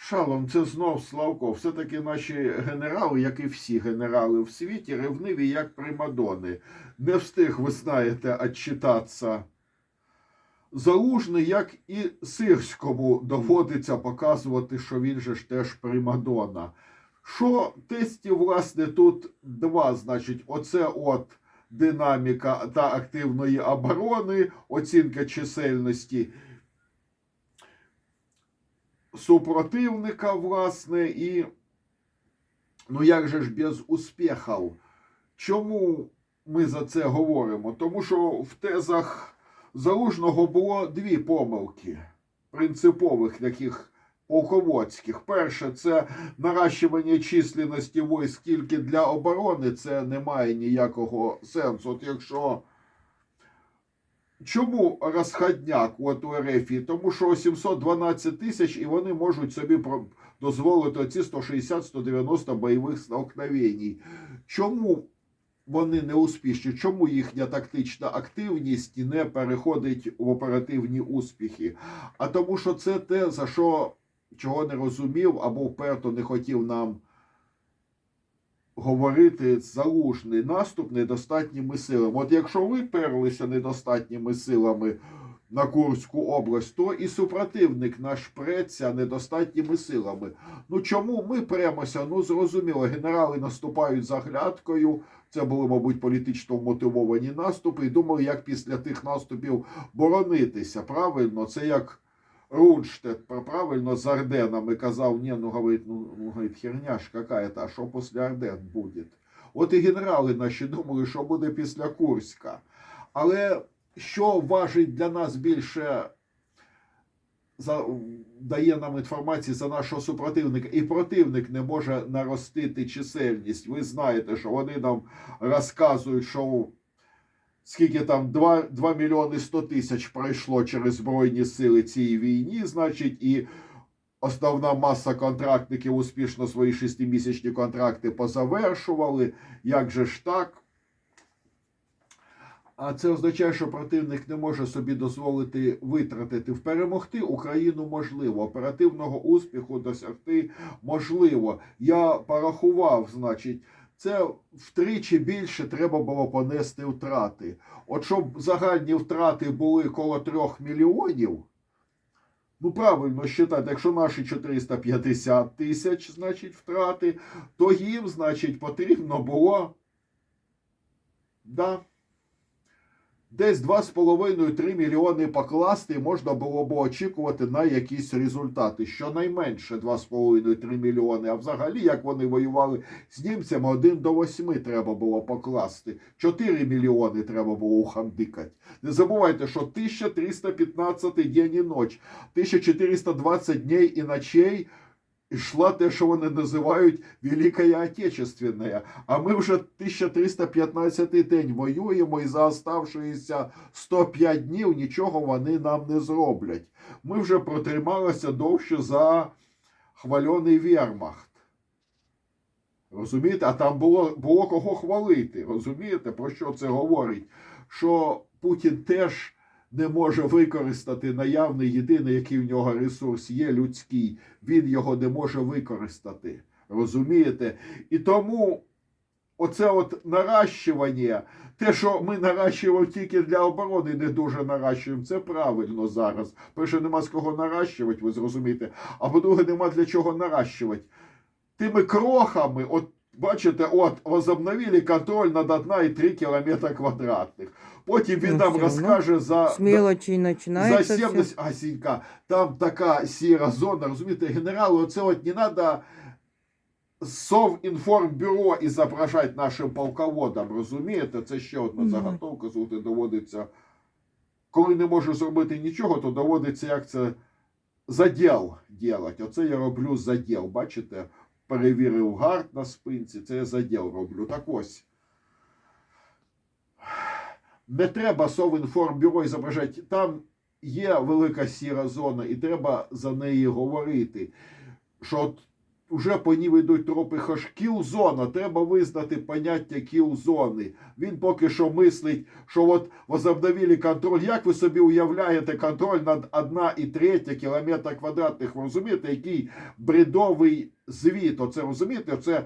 Шалом, це знов Славко. Все-таки наші генерали, як і всі генерали в світі, ревниві як примадони. Не встиг, ви знаєте, отчитатися. Залужний, як і Сирському, доводиться показувати, що він же ж теж примадона. Що тестів, власне, тут два, значить, оце от динаміка та активної оборони, оцінка чисельності супротивника, власне, і ну як же ж без успіхів? Чому ми за це говоримо? Тому що в тезах Залужного було дві помилки принципових таких полководських. Перше, це наращування численності військ тільки для оборони. Це не має ніякого сенсу. От якщо Чому розходняк от у РФ? Тому що 712 тисяч і вони можуть собі дозволити оці 160-190 бойових столкновень. Чому вони не успішні? Чому їхня тактична активність не переходить в оперативні успіхи? А тому, що це те, за що чого не розумів або вперто не хотів нам говорити залужний наступ недостатніми силами. От якщо ви перлися недостатніми силами на Курську область, то і супротивник наш преться недостатніми силами. Ну чому ми премося? Ну зрозуміло, генерали наступають за глядкою. Це були, мабуть, політично вмотивовані наступи, і думали, як після тих наступів боронитися. Правильно, це як. Рунштадт правильно з Орденами казав, не, ну, говорит, ну, ну, говорит, херня ж какая-то, а що після Орден буде? От і генерали наші думали, що буде після Курська. Але що важить для нас більше, за, дає нам інформації за нашого супротивника, і противник не може наростити чисельність. Ви знаєте, що вони нам розказують, що скільки там 2, 2 мільйони 100 тисяч пройшло через Збройні сили цієї війні, значить, і основна маса контрактників успішно свої шестимісячні контракти позавершували. Як же ж так? А це означає, що противник не може собі дозволити витратити в перемогти Україну можливо, оперативного успіху досягти можливо. Я порахував, значить, це втричі більше треба було понести втрати. От щоб загальні втрати були коло трьох мільйонів. Ну, правильно считати, якщо наші 450 тисяч, значить, втрати, то їм, значить, потрібно було. Да, десь 2,5-3 мільйони покласти, можна було б очікувати на якісь результати. Щонайменше 2,5-3 мільйони. А взагалі, як вони воювали з німцями, 1 до 8 треба було покласти. 4 мільйони треба було ухандикати. Не забувайте, що 1315 день і ніч, 1420 днів і ночей йшла те, що вони називають Великая Отечественная. А ми вже 1315 день воюємо і за оставшиеся 105 днів нічого вони нам не зроблять. Ми вже протрималися довше за хвальоний вермахт. Розумієте? А там було, було кого хвалити. Розумієте, про що це говорить? Що Путін теж не може використати наявний єдиний, який в нього ресурс є людський. Він його не може використати. Розумієте? І тому оце от наращування, те, що ми наращуємо тільки для оборони, не дуже наращуємо, це правильно зараз. Перше, нема з кого наращувати, ви зрозумієте. А по-друге, нема для чого наращувати. Тими крохами, от бачите, от возобновили контроль над 1,3 кілометра квадратних. Потім він Ну, нам все розкаже за. С мелочи За начинается 70, а сінька, там така сіра зона, розумієте, генералу, оце от не треба Совінформбюро і зображати нашим полководам, розумієте? Це ще одна Мгм. заготовка, звути доводиться. Коли не можу зробити нічого, то доводиться як це заділ делать. Оце я роблю заділ. Бачите, Перевірив гард на спинці, це я заділ роблю. Так ось. Не треба Совінформбюро і зображати. Там є велика сіра зона, і треба за неї говорити. Що вже по ній йдуть тропи хоч кілзона. Треба визнати поняття кілзони. Він поки що мислить, що от возобновили контроль. Як ви собі уявляєте контроль над 1,3 кілометра квадратних? Ви розумієте, який бредовий звіт? Оце розумієте? Оце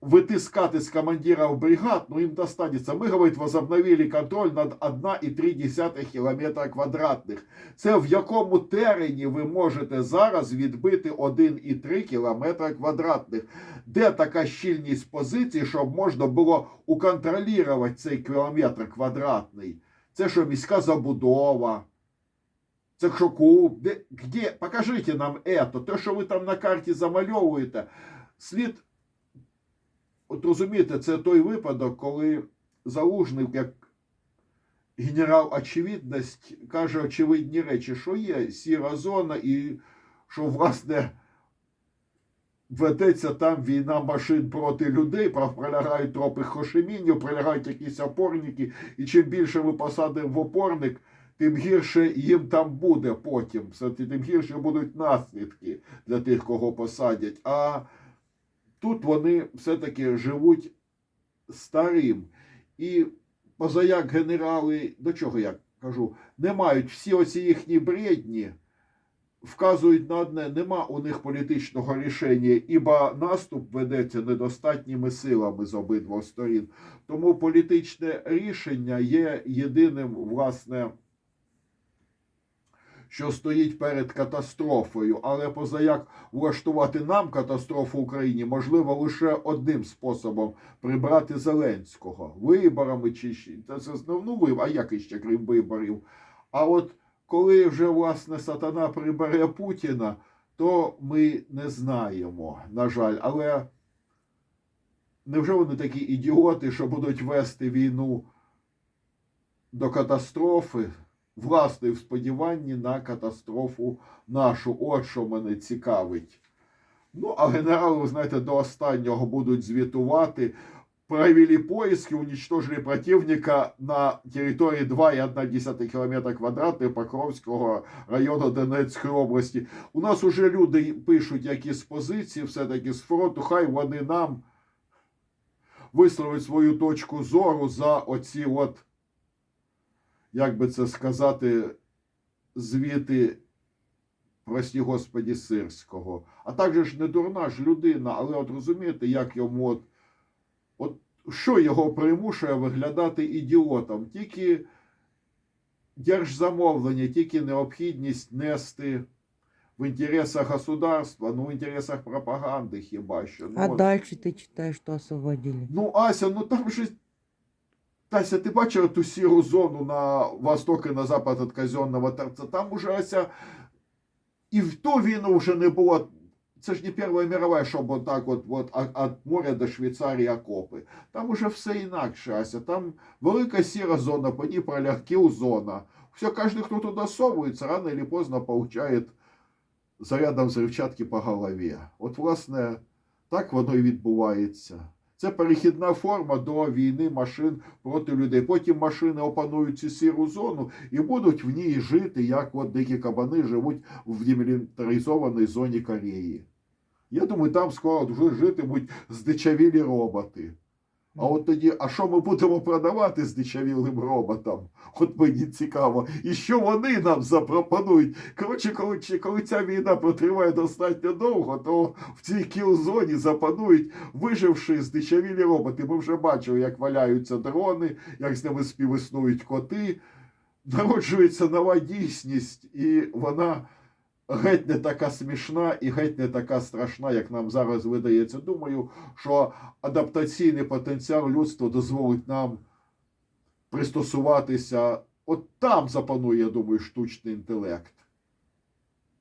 витискати з командирів бригад, ну їм достанеться. Ми, говорить, возобновили контроль над 1,3 кілометра квадратних. Це в якому терені ви можете зараз відбити 1,3 кілометра квадратних? Де така щільність позицій, щоб можна було уконтролювати цей кілометр квадратний? Це що міська забудова? Це що клуб? Де, где? Покажіть нам это. Те, що ви там на карті замальовуєте, слід От розумієте, це той випадок, коли залужний, як генерал очевидність, каже очевидні речі, що є сіра зона, і що, власне, ведеться там війна машин проти людей, прилягають тропи хошемінів, прилягають якісь опорники, і чим більше ви посадимо в опорник, тим гірше їм там буде потім. Тим гірше будуть наслідки для тих, кого посадять. А тут вони все-таки живуть старим. І позаяк генерали, до чого я кажу, не мають всі оці їхні бредні, вказують на одне, нема у них політичного рішення, ібо наступ ведеться недостатніми силами з обидвох сторін. Тому політичне рішення є єдиним, власне, що стоїть перед катастрофою, але позаяк влаштувати нам катастрофу в Україні можливо лише одним способом прибрати Зеленського виборами чи це, ну, виб- а як іще крім виборів. А от коли вже власне сатана прибере Путіна, то ми не знаємо, на жаль, але невже вони такі ідіоти, що будуть вести війну до катастрофи? Власне, в сподіванні на катастрофу нашу. От що мене цікавить. Ну, а генерали, ви знаєте, до останнього будуть звітувати. Провели поиски, уничтожили противника на території 2,1 км квадратних Покровського району Донецької області. У нас уже люди пишуть якісь позиції, все-таки з фронту, хай вони нам висловлять свою точку зору за оці от як би це сказати, звіти, прості Господі, Сирського. А також ж не дурна ж людина, але от розумієте, як йому от, от що його примушує виглядати ідіотом? Тільки держзамовлення, тільки необхідність нести в інтересах государства, ну в інтересах пропаганди хіба що. Ну, А от. дальше ты читаешь, что освободили. Ну, Ася, ну там же. Тася, ти бачила ту сіру зону на восток і на запад від казенного торца? Там уже Ася. І в ту війну вже не було. Це ж не Перша мирова, щоб от так от, от а- від моря до Швейцарії окопи. Там уже все інакше, Ася. Там велика сіра зона, по ній проляг зона. Все, кожен, хто туди совується, рано или поздно получає зарядом взривчатки по голові. От, власне, так воно і відбувається. Це перехідна форма до війни машин проти людей. Потім машини опанують цю сіру зону і будуть в ній жити, як от дикі кабани живуть в демілітаризованій зоні Кореї. Я думаю, там скоро вже житимуть здичавілі роботи. А от тоді, а що ми будемо продавати здичавілим роботам? От мені цікаво. І що вони нам запропонують? Коротше, коли, коли ця війна протриває достатньо довго, то в цій кілзоні запанують виживши здичавілі роботи. Ми вже бачили, як валяються дрони, як з ними співіснують коти. Народжується нова дійсність, і вона геть не така смішна і геть не така страшна, як нам зараз видається. Думаю, що адаптаційний потенціал людства дозволить нам пристосуватися. От там запанує, я думаю, штучний інтелект.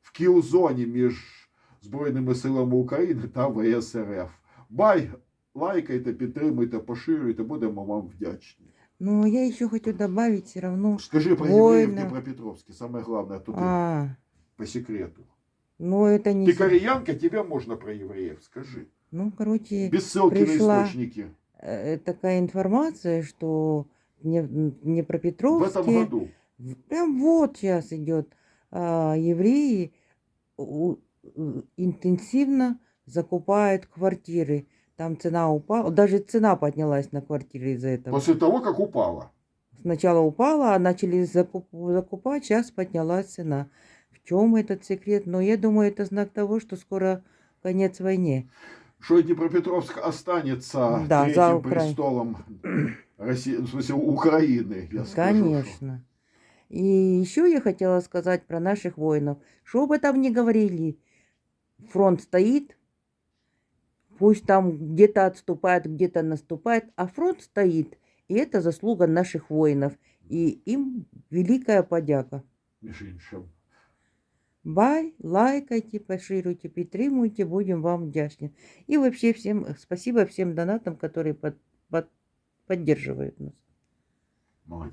В кілзоні між Збройними силами України та ВСРФ. Бай, лайкайте, підтримуйте, поширюйте, будемо вам вдячні. Но я еще хочу добавить все равно. Скажи про Ой, євреїв да. Дніпропетровське, саме головне туди, А, по секрету. ну это не... Ты кореянка, тебе можно про евреев, скажи. Ну, короче, Без ссылки пришла на источники. э, такая информация, что в Дне- В этом году. Прям вот сейчас идет а, евреи интенсивно закупают квартиры. Там цена упала, даже цена поднялась на квартиры из-за этого. После того, как упала. Сначала упала, а начали закуп- закупать, сейчас поднялась цена. Чем этот секрет? Но я думаю, это знак того, что скоро конец войне. Что Днепропетровск останется Да, третьим за Укра- престолом России, в смысле Украины, я скажу. Конечно. И еще я хотела сказать про наших воинов. Что бы там ни говорили, фронт стоит, пусть там где-то отступает, где-то наступает, а фронт стоит. И это заслуга наших воинов. И им великая подяка. Іншим. Бай, лайкайте, пошируйте, підтримуйте, будем вам вдячны. И вообще всем спасибо всем донатам, которые под- под- поддерживают нас. Молодець.